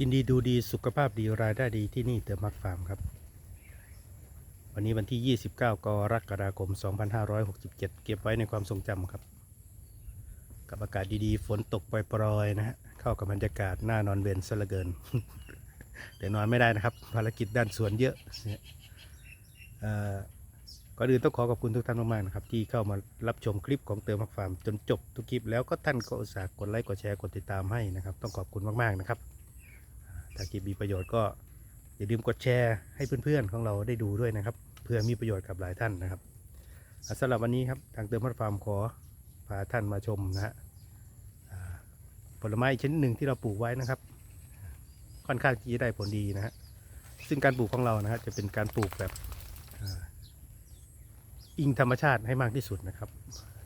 กินดีดูดีสุขภาพดีรายได้ดีที่นี่เติมมักฟาร์มครับ วันนี้วันที่ 29 กรกฎาคม 2567 เก็บไว้ในความทรงจำครับ กับอากาศดีๆ ฝนตกปล่อยๆนะฮะเข้ากับบรรยากาศหน้านอนเวนซะเหลือเกิน แต่นอนไม่ได้นะครับ ภารกิจด้านสวนเยอะเนี่ยเอ่อก่อนอื่นต้องขอขอบคุณทุกท่านมากๆนะครับ ที่เข้ามารับชมคลิปของเติมมักฟาร์มจนจบทุกคลิปแล้วก็ท่านก็อุตส่าห์กดไลค์กดแชร์กดติดตามให้นะครับ ต้องขอบคุณมากๆนะครับ ถ้าคลิปมีประโยชน์ก็อย่าลืมกดแชร์ให้เพื่อนๆของเราได้ดูด้วยนะครับเพื่อมีประโยชน์กับหลายท่านนะครับสำหรับวันนี้ครับทางเติมพัดฟาร์มขอพาท่านมาชมนะฮะผลไม้ชนิดหนึ่งที่เราปลูกไว้นะครับ ค่อนข้างที่จะได้ผลดีนะฮะซึ่งการปลูกของเรานะฮะจะเป็นการปลูกแบบอิงธรรมชาติให้มากที่สุดนะครับ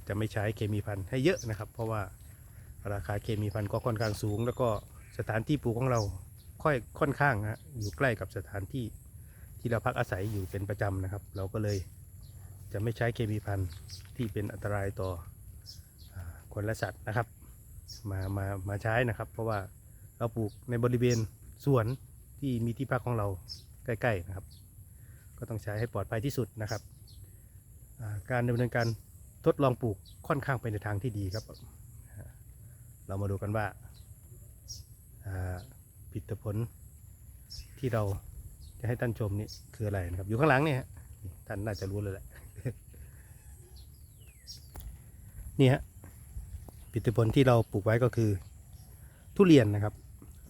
จะไม่ใช้เคมีพันธุ์ให้เยอะนะครับ เพราะว่าราคาเคมีพันธุ์ก็ค่อนข้างสูง แล้วก็สถานที่ปลูกของเรา ค่อยค่อนข้างฮะอยู่ใกล้กับสถานที่ที่เราพักอาศัยอยู่เป็นประจำนะครับ เราก็เลยจะไม่ใช้เคมีพันธุ์ที่เป็นอันตรายต่อคนและสัตว์นะครับ มามามาใช้นะครับ เพราะว่าเราปลูกในบริเวณสวนที่มีที่พักของเราใกล้ๆนะครับ ก็ต้องใช้ให้ปลอดภัยที่สุดนะครับการดำเนินการทดลองปลูกค่อนข้างไปในทางที่ดีครับ เรามาดูกันว่า ผลิตผลที่เราจะให้ท่านชมนี่คืออะไรนะครับ อยู่ข้างหลังเนี่ยฮะท่านน่าจะรู้เลยแหละนี่ฮะผลิตผลที่เราปลูกไว้ก็คือ ทุเรียนนะครับ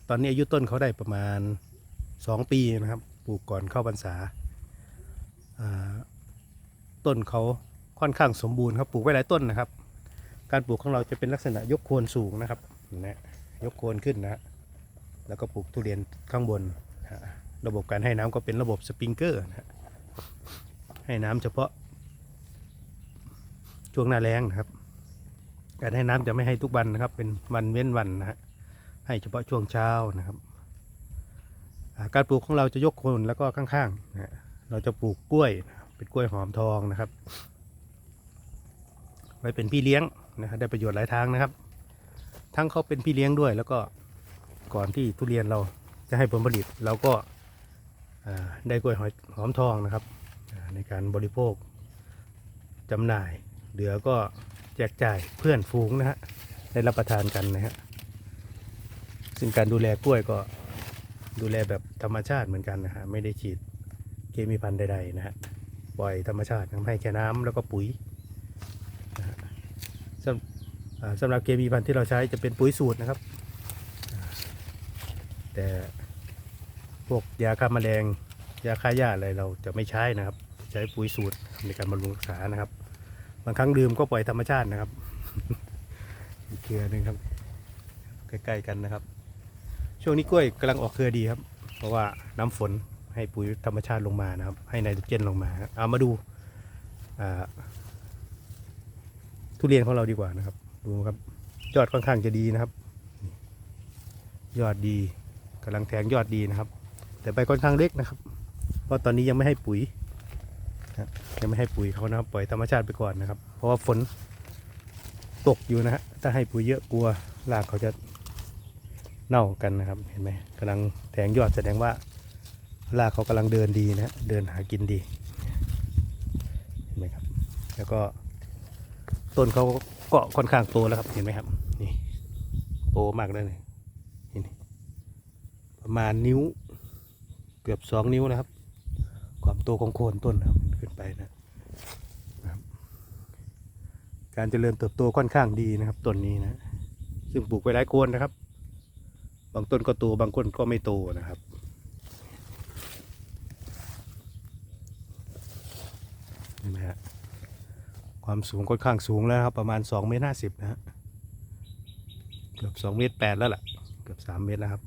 ตอนนี้อายุต้นเขาได้ประมาณ 2 ปีนะครับ ปลูกก่อนเข้าพรรษาอ่าต้นเขาค่อนข้างสมบูรณ์ครับปลูกไว้หลายต้นนะครับ การปลูกของเราจะเป็นลักษณะยกโคนสูงนะครับนะยกโคนขึ้นนะฮะ แล้วก็ปลูกทุเรียนข้างบน ระบบการให้น้ำก็เป็นระบบสปริงเกอร์ให้น้ำเฉพาะช่วงหน้าแล้งนะครับ การให้น้ำจะไม่ให้ทุกวันนะครับ เป็นวันเว้นวันนะฮะให้เฉพาะช่วงเช้านะครับ การปลูกของเราจะยกคนแล้วก็ข้างๆนะเราจะปลูกกล้วยเป็นกล้วยหอมทองนะครับ ไว้เป็นพี่เลี้ยงนะครับได้ประโยชน์หลายทางนะครับ ทั้งเขาเป็นพี่เลี้ยงด้วยแล้วก็ ก่อนที่ทุเรียนเราจะให้ผลผลิตเราก็าได้กล้วยหอยหอมทองนะครับ ในการบริโภคจำหน่าย เหลือก็แจกจ่ายเพื่อนฝูงนะฮะได้รับประทานกันนะฮะซึ่งการดูแลกล้วยก็ดูแลแบบธรรมชาติเหมือนกันนะฮะไม่ได้ฉีดเคมีพันธุ์ใดๆนะฮะปล่อยธรรมชาติทำให้แค่น้ำแล้วก็ปุ๋ยสำสำหรับเคมีพันธุ์ที่เราใช้จะเป็นปุ๋ยสูตรนะครับ แต่พวกยาฆ่าแมลงยาฆ่าหญ้าอะไรเราจะไม่ใช้นะครับ ใช้ปุ๋ยสูตรในการบำรุงรักษานะครับ บางครั้งดื่มก็ปล่อยธรรมชาตินะครับเครือหนึ่งครับ ใกล้ๆกันนะครับ ช่วงนี้กล้วยกำลังออกเครือดีครับ เพราะว่าน้ำฝนให้ปุ๋ยธรรมชาติลงมานะครับ ให้ไนโตรเจนลงมาเอามาดูทุเรียนของเราดีกว่านะครับ ดูครับ ยอดค่อนข้างจะดีนะครับ ยอดดี กำลังแทงยอดดีนะครับ แต่ใบค่อนข้างเล็กนะครับ เพราะตอนนี้ยังไม่ให้ปุ๋ยยังไม่ให้ปุ๋ยเขานะครับปล่อยธรรมชาติไปก่อนนะครับ เพราะว่าฝนตกอยู่นะฮะถ้าให้ปุ๋ยเยอะกลัวรากเขาจะเน่ากันนะครับเห็นไหมกำลังแทงยอดแสดงว่ารากเขากำลังเดินดีนะฮะเดินหากินดีเห็นไหมครับ แล้วก็ต้นเขาก็ค่อนข้างโตแล้วครับเห็นไหมครับนี่โตมากเลย ประมาณนิ้ว เกือบสองนิ้วนะครับ ความโตของโคนต้นนะครับขึ้นไปนะครับการเจริญเติบโตค่อนข้างดีนะครับต้นนี้นะ ซึ่งปลูกไปหลายโคนนะครับ บางต้นก็โตบางต้นก็ไม่โตนะครับเห็นไหมฮะความสูงค่อนข้างสูงแล้วครับ ประมาณ2เมตรห้าสิบนะฮะเกือบ2เมตรแปดแล้วล่ะ เกือบ3เมตรแล้วครับ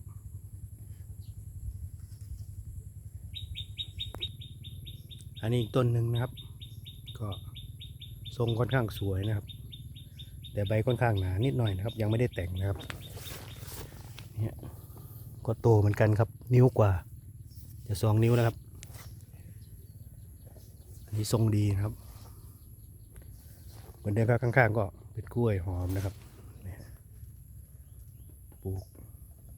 อันนี้อีกต้นหนึ่งนะครับ ก็ทรงค่อนข้างสวยนะครับ แต่ใบค่อนข้างหนานิดหน่อยนะครับ ยังไม่ได้แต่งนะครับเนี่ยก็โตเหมือนกันครับ นิ้วกว่า จะสองนิ้วแล้วครับ อันนี้ทรงดีนะครับเหมือนเดิมครับข้างๆ ก็เป็นกล้วยหอมนะครับปลูก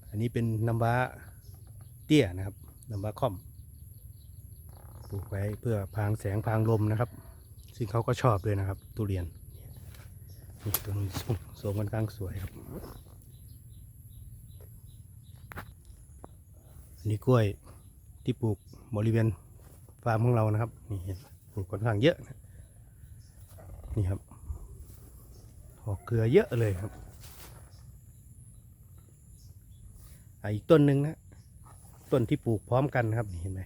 อันนี้เป็นน้ำว้าเตี้ยนะครับน้ำว้าค่อม ปลูกไว้เพื่อพรางแสงพรางลมนะครับ ซึ่งเขาก็ชอบด้วยนะครับ ทุเรียนนี่ต้นสูงสูงค่อนข้างสวยครับอันนี้กล้วยที่ปลูกบริเวณฟาร์มของเรานะครับนี่เห็นปลูกค่อนข้างเยอะนะนี่ครับออกเครือเยอะเลยครับอะอีกต้นหนึ่งนะ ต้นที่ปลูกพร้อมกันนะครับเห็นไหม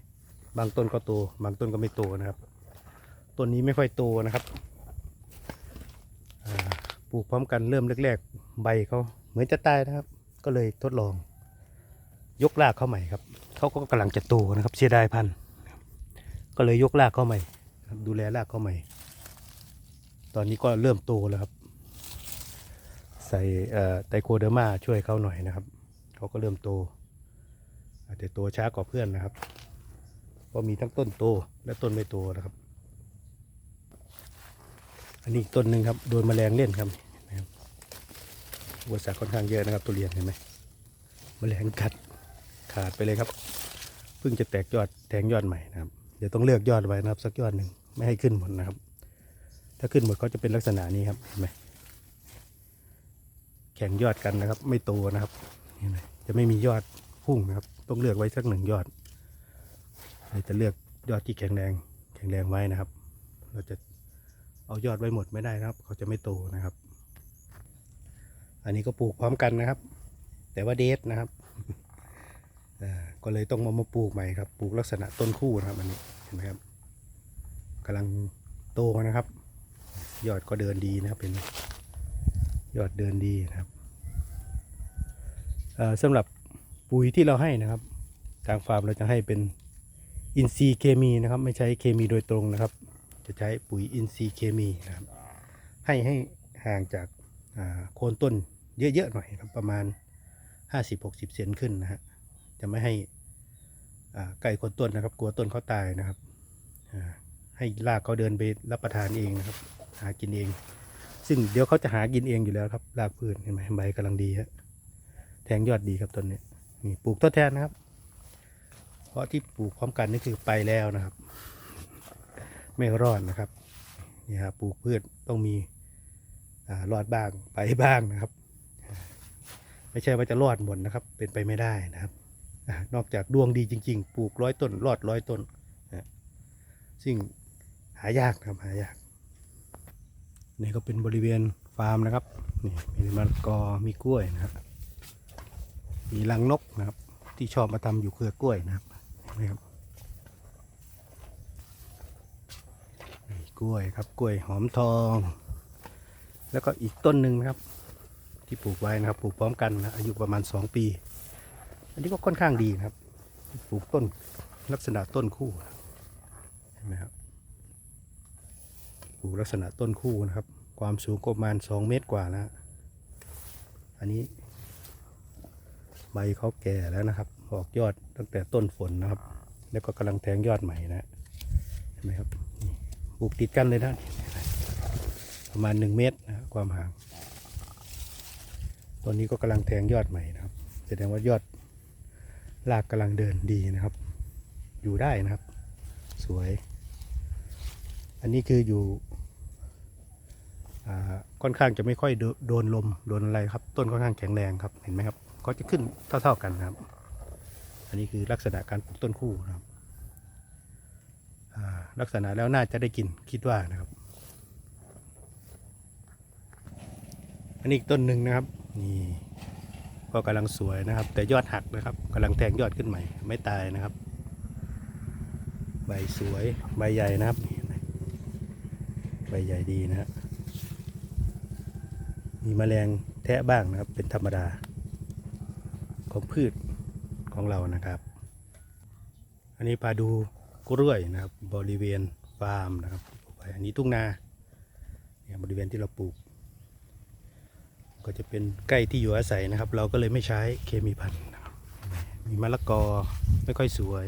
บางต้นก็โต บางต้นก็ไม่โตนะครับ ต้นนี้ไม่ค่อยโตนะครับปลูกพร้อมกันเริ่มแรกๆ ใบเขาเหมือนจะตายนะครับ ก็เลยทดลอง ยกรากเข้าใหม่ครับเขาก็กำลังจะโตนะครับ เสียดายพันธุ์ก็เลยยกรากเข้าใหม่ ดูแลรากเข้าใหม่ ตอนนี้ก็เริ่มโตแล้วครับ ใส่ไตโคเดอร์มาช่วยเขาหน่อยนะครับเขาก็เริ่มโตอาจจะโตช้ากว่าเพื่อนนะครับ เพราะมีทั้งต้นโตและต้นไม่โตนะครับ อันนี้ต้นหนึ่งครับโดนแมลงเล่นครับเห็นไหมครับอุปสรรคค่อนข้างเยอะนะครับ ตัวเรียนเห็นไหมแมลงกัดขาดไปเลยครับเพิ่งจะแตกยอดแทงยอดใหม่นะครับ เดี๋ยวต้องเลือกยอดไว้นะครับ สักยอดหนึ่งไม่ให้ขึ้นหมดนะครับ ถ้าขึ้นหมดเขาจะเป็นลักษณะนี้ครับเห็นไหมแข่งยอดกันนะครับ ไม่โตนะครับเห็นไหมจะไม่มียอดพุ่งนะครับ ต้องเลือกไว้สักหนึ่งยอด เราจะเลือกยอดที่แข็งแรง แข็งแรงไว้นะครับ เราจะเอายอดไว้หมดไม่ได้นะครับ เขาจะไม่โตนะครับ อันนี้ก็ปลูกพร้อมกันนะครับ แต่ว่าเดทนะครับก็เลยต้องมามาปลูกใหม่ครับ ปลูกลักษณะต้นคู่นะครับอันนี้เห็นไหมครับกำลังโตนะครับ ยอดก็เดินดีนะครับเป็นยอดเดินดีนะครับเอ่อสำหรับปุ๋ยที่เราให้นะครับ ทางฟาร์มเราจะให้เป็น อินทรีย์เคมีนะครับ ไม่ใช้เคมีโดยตรงนะครับ จะใช้ปุ๋ยอินทรีย์เคมีนะครับ ให้ให้ห่างจากาโคนต้นเยอะๆหน่อยครับประมาณ 50-60 เซนขึ้นนะฮะจะไม่ให้อ่าใกล้คนต้นนะครับ กลัวต้นเขาตายนะครับให้รากเขาเดินไปรับประทานเองนะครับ หากินเอง ซึ่งเดี๋ยวเขาจะหากินเองอยู่แล้วครับรากพืชเห็นไหมใบกำลังดีฮะแทงยอดดีครับต้นนี้นี่ปลูกทดแทนนะครับ เพราะที่ปลูกพร้อมกันนี่คือไปแล้วนะครับ ไม่รอดนะครับนี่ครับปลูกพืชต้องมีอ่ารอดบ้างไปบ้างนะครับ ไม่ใช่ว่าจะรอดหมดนะครับ เป็นไปไม่ได้นะครับนอกจากดวงดีจริง ๆ ปลูกร้อยต้น รอดร้อยต้นนะซึ่งหายากนะครับหายาก นี่ก็เป็นบริเวณฟาร์มนะครับนี่มีมะละกอมีกล้วยนะครับ มีรังนกนะครับ ที่ชอบมาทำอยู่เครือกล้วยนะครับ นไหมครับกล้วยครับกล้วยหอมทอง แล้วก็อีกต้นหนึ่งนะครับ ที่ปลูกไว้นะครับปลูกพร้อมกันนะอายุประมาณ 2 ปี อันนี้ก็ค่อนข้างดีนะครับ ปลูกต้นลักษณะต้นคู่เห็นไหมครับปลูกลักษณะต้นคู่นะครับ ความสูงประมาณ 2 เมตรกว่านะ อันนี้ใบเขาแก่แล้วนะครับ ออกยอดตั้งแต่ต้นฝนนะครับ แล้วก็กำลังแทงยอดใหม่นะเห็นไหมครับปลูกติดกันเลยนะประมาณ1เมตรนะความห่างตอนนี้ก็กำลังแทงยอดใหม่นะครับแสดงว่ายอดรากกำลังเดินดีนะครับ อยู่ได้นะครับ สวย อันนี้คืออยู่ค่อนข้างจะไม่ค่อยโดโดนลมโดนอะไรครับ ต้นค่อนข้างแข็งแรงครับเห็นไหมครับเขาจะขึ้นเท่าๆกันนะครับ อันนี้คือลักษณะการปลูกต้นคู่นะครับลักษณะแล้วน่าจะได้กินคิดว่านะครับ อันนี้อีกต้นหนึ่งนะครับนี่ก็กำลังสวยนะครับ แต่ยอดหักนะครับกำลังแทงยอดขึ้นใหม่ ไม่ตายนะครับ ใบสวยใบใหญ่นะครับใบใหญ่ดีนะฮะมีแมลงแทะบ้างนะครับ เป็นธรรมดาของพืช ของเรานะครับ อันนี้พาดูกล้วยนะครับ บริเวณฟาร์มนะครับอันนี้ทุ่งนาเนี่ยบริเวณที่เราปลูก ก็จะเป็นใกล้ที่อยู่อาศัยนะครับ เราก็เลยไม่ใช้เคมีพันธุ์นะครับมีมะละกอไม่ค่อยสวย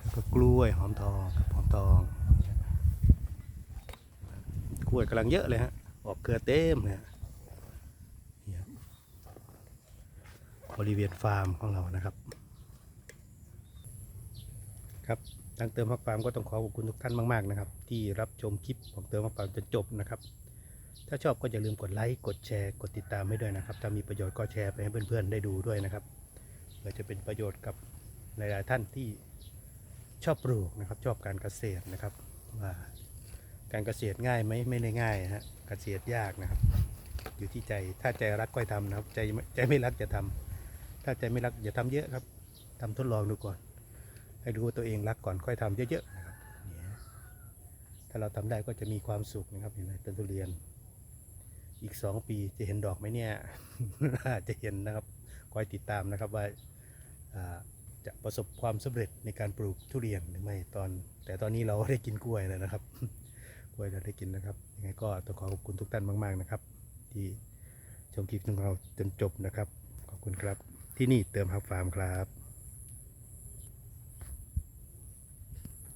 แล้วก็กล้วยหอมทองหอมทองกล้วยกำลังเยอะเลยฮะออกเครือเต็มเลยฮะเนี่ย บริเวณฟาร์มของเรานะครับ ครับทางเติมฮักฟาร์มก็ต้องขอขอบคุณทุกท่านมากๆนะครับ ที่รับชมคลิปของเติมฮักฟาร์มจนจบนะครับ ถ้าชอบก็อย่าลืมกดไลค์กดแชร์กดติดตามให้ด้วยนะครับ ถ้ามีประโยชน์ก็แชร์ไปให้เพื่อนๆได้ดูด้วยนะครับเพื่อจะเป็นประโยชน์กับหลายๆท่านที่ชอบปลูกนะครับ ชอบการเกษตรนะครับว่าการเกษตรง่ายไหมไม่ได้ง่ายฮะเกษตรยากนะครับ อยู่ที่ใจถ้าใจรักก็ทำนะครับ ใจไม่ใจไม่รักจะทำ ถ้าใจไม่รักอย่าทำเยอะครับทำทดลองดูก่อน ให้รู้ตัวเองรักก่อนค่อยทำเยอะๆนะครับถ้าเราทำได้ก็จะมีความสุขนะครับเห็นไหมต้นทุเรียน อีกสองปีจะเห็นดอกไหมเนี่ยน่าจะเห็นนะครับคอยติดตามนะครับว่าอ่าจะประสบความสำเร็จในการปลูกทุเรียนหรือไม่ตอน แต่ตอนนี้เราได้กินกล้วยแล้วนะครับ กล้วยเราได้กินนะครับยังไงก็ต้องขอขอบคุณทุกท่านมาก ๆนะครับ ที่ชมคลิปของเราจนจบนะครับ ขอบคุณครับ ที่นี่เติมฮับฟาร์มครับ